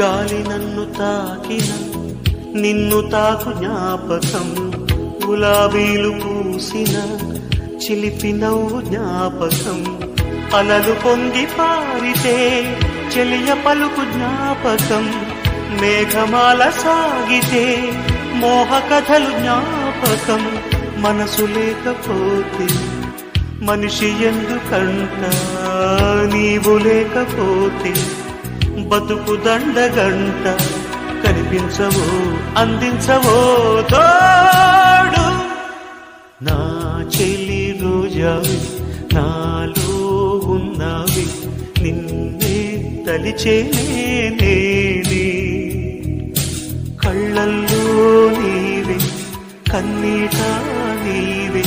గాలి నన్ను తాకిన నిన్ను తాకు జ్ఞాపకం. గులాబీలు పూసిన చిలిపి నవ్వు జ్ఞాపకం. అలలు పొంగి పారితే చెలియ పలుకు జ్ఞాపకం. మేఘమాల సాగితే మోహ కథలు జ్ఞాపకం. మనసు లేకపోతే మనిషి ఎందుకంట నీవు లేకపోతే బతుకు దండగంట కనిపించవో అందించవో తోడు. నా చెల్లి రోజావి నాలో ఉన్నావి నిన్నే తలిచేనే కళ్ళల్లో నీవే కన్నీట నీవే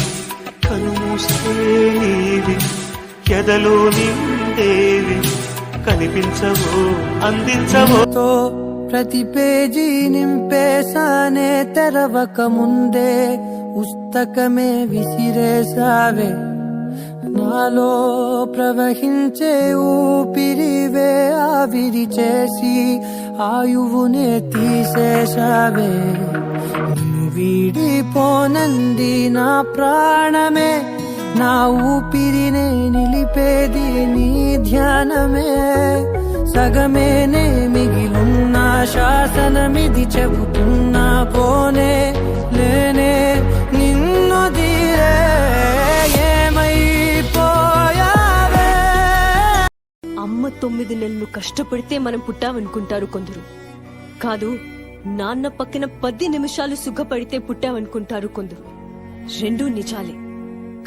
కనుమూస్తే నీవే ఎదలో నిండేవి. కనిపించవు అందించవో. ప్రతి పేజీ నింపేశానే తెరవక ముందే పుస్తకమే విసిరేసావే నాలో ప్రవహించే ఊపిరివే ఆవిరి చేసి ఆయువునే తీసేశావే. నిన్ను వీడిపోనంది నా ప్రాణమే నా ఊపిరినే నిలిపేది నీ ధ్యానమే. సగమేనే మిగిలున్నా శాసనమిది చెబుతున్నా పోనే లేనే నిన్ను తీరే ఏమైపోయావే? అమ్మ తొమ్మిది నెలలు కష్టపడితే మనం పుట్టామనుకుంటారు కొందరు. కాదు నాన్న పక్కన పది నిమిషాలు సుఖపడితే పుట్టామనుకుంటారు కొందరు. రెండూ నిజాలే.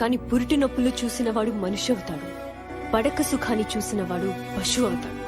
కాని పురిటి నొప్పులు చూసిన వాడు మనిషి అవుతాడు. పడక సుఖాన్ని చూసిన వాడు పశువు అవుతాడు.